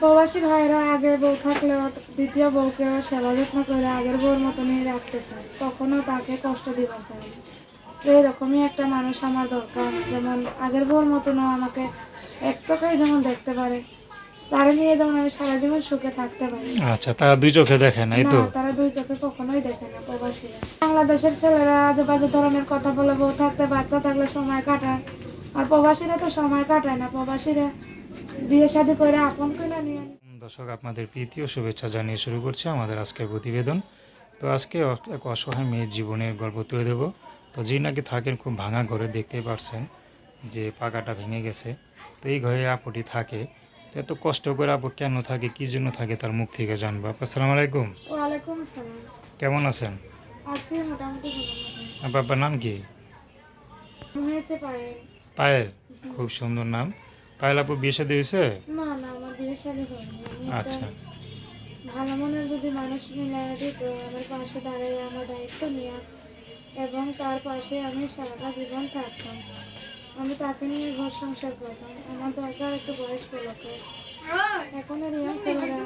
প্রবাসী ভাইরা আগের বউ থাকলেও দ্বিতীয় বউকেও সেবা যত্ন করে আগের বউর মতনই রাখতে চায় কখনো তাকে কষ্ট দিবার চায় না। তো এরকমই একটা মানুষ আমার দরকার। যেমন আগের বউর মতনও আমাকে এক চোখেই যেমন দেখতে পারে তারা নিয়ে যেমন আমি সারা জীবন সুখে থাকতে পারি। আচ্ছা তারা দুই চোখে দেখেন এই তো? না তারা দুই চোখে কখনোই দেখে না প্রবাসীরা। বাংলাদেশের ছেলেরা আজে বাজে ধরনের কথা বলে বউ থাকতে বাচ্চা থাকলে সময় কাটায় আর প্রবাসীরা তো সময় কাটায় না। প্রবাসীরা বিয়ে শাদী করে আপন করে নিয়ে দর্শক আপনাদের প্রীতি ও শুভেচ্ছা জানিয়ে শুরু করছি আমাদের আজকের প্রতিবেদন। তো আজকে এক অসহায় মেয়ের জীবনের গল্প তুলে দেব। তো যে নাকি থাকেন খুব ভাঙা ঘরে দেখতে পারছেন যে পাকাটা ভেঙে গেছে। তো এই ঘরে আপুটি থাকে। তো এত কষ্ট করে আপু কেন থাকে কী জন্য থাকে তার মুখ থেকে জানব। আপু আসসালামু আলাইকুম। ওয়ালাইকুম সালাম। কেমন আছেন? আছি মোটামুটি ভালো আপনার নাম কি? মতন। হয়েছে পায়ে পায়েল খুব সুন্দর নাম। পায়েল আপু বিয়ে সাথে হয়েছে? না না আমার বিয়ে শাদী হয়নি। আচ্ছা। ভালো মনের যদি মানুষ মিলাই দিত আমার পাশে দাঁড়িয়ে আমার দায়িত্ব নিয়ে এবং তার পাশে আমি সারাটা জীবন থাকতাম। আমি তাকে নিয়ে ঘর সংসার করতাম। আমার দরকার একটু বয়স্ক লোকের। এখন আর ইয়াং ছেলেরা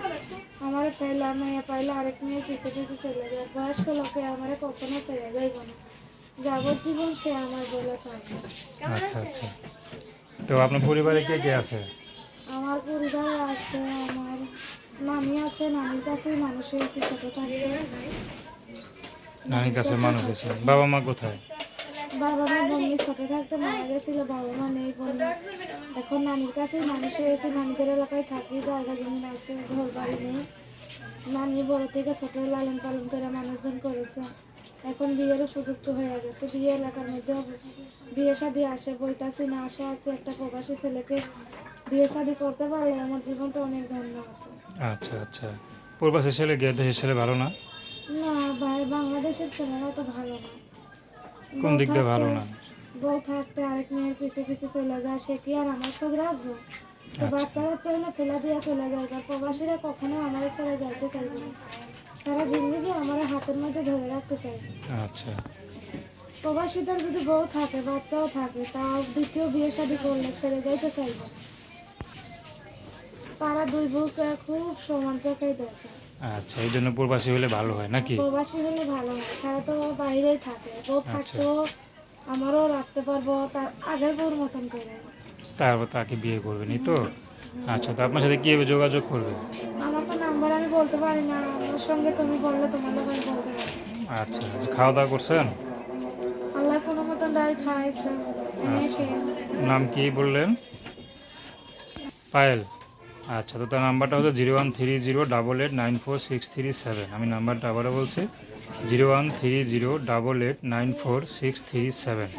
আমার পাইলে মেয়ে পাইলে আরেক মেয়ে পিছে পিছে চলে যায়। বয়স্ক লোকে আমার কখনো ছেড়ে যাইব না। যাবজ্জীবন সে আমার বলে থাকবে। আচ্ছা আচ্ছা। তো আপনার পরিবারে কে কে আছে? আমার পরিবারে আছে আমার নানি আছে নানির কাছেই মানুষ হয়েছে ছোট থাকতে নানির কাছে মানুষ আছে। বাবা মা কোথায়? বাবা মা বন্যি ছোট থাকতে মারা গেছিল বাবা মা নেই বন্যি। এখন নানির কাছেই মানুষ হয়েছে নানিদের এলাকায় থাকি জায়গা জমি আছে ঘর বাড়ি নেই। নানি বড় থেকে ছোট লালন পালন করে মানুষজন করেছে। এখন বিয়ের উপযুক্ত হয়ে গেছে। বিয়ে এলাকার মধ্যে বিয়ে শাদী আসে বইতাছি না আশা আছে একটা প্রবাসী ছেলেকে বিয়ে শাদী করতে পারলে আমার জীবনটা অনেক ধন্য হতো। আচ্ছা আচ্ছা। পূর্বাসের ছেলে গিয়ে দেশের ছেলে ভালো না? না ভাই বাংলাদেশের ছেলেরা তো ভালো না। কোন দিক দিয়ে ভালো না? বউ থাকতে আরেক মেয়ের পিছে পিছে চলে যায় সে কি আর আমার খোঁজ রাখব। বাচ্চা বাচ্চা হলে ফেলে দিয়ে চলে যায়। প্রবাসীরা কখনো আমার ছেড়ে যাইতে চাইবে না। সারা জিন্দগি আমার হাতের মধ্যে ধরে রাখতে চাইবে আচ্ছা। প্রবাসীদের যদি বউ থাকে বাচ্চাও থাকে তাও দ্বিতীয় বিয়ে শাদী করলে ছেড়ে যাইতে চাইবে। তারা দুই বউকে খুব সমান চোখেই দেখে। আচ্ছা এই জন্য পূর্বাসী হলে ভালো হয় নাকি? প্রবাসী হলে ভালো হয় সারা তো বাইরেই থাকে। বউ থাকতেও আমারও রাখতে পারব তার আগের বউর মতন করে। তারপর তাকে বিয়ে করবেনি তো? আচ্ছা তো আপনার সাথে কীভাবে যোগাযোগ করবে? আমার নাম্বার আমি বলতে পারি না। আমার সঙ্গে তুমি বললে তোমার লোক আমি বলতে পারি। আচ্ছা খাওয়া দাওয়া করছেন? আল্লাহ কোনো মতন ডাই খাইছে। আচ্ছা। নাম কি বললেন? পায়েল। আচ্ছা তো তার নাম্বারটা হচ্ছে zero one three zero double eight nine four six three seven. আমি নাম্বারটা আবারও বলছি। Zero one three zero double eight nine four six three seven.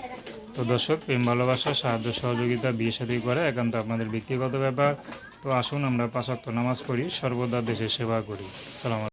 তো দর্শক, প্রেম ভালোবাসা, সাহায্য সহযোগিতা, বিয়ে সাথে করে একান্ত আপনাদের ব্যক্তিগত ব্যাপার। তো আসুন আমরা পাঁচাত্ত নামাজ পড়ি, সর্বদা দেশের সেবা করি। সালাম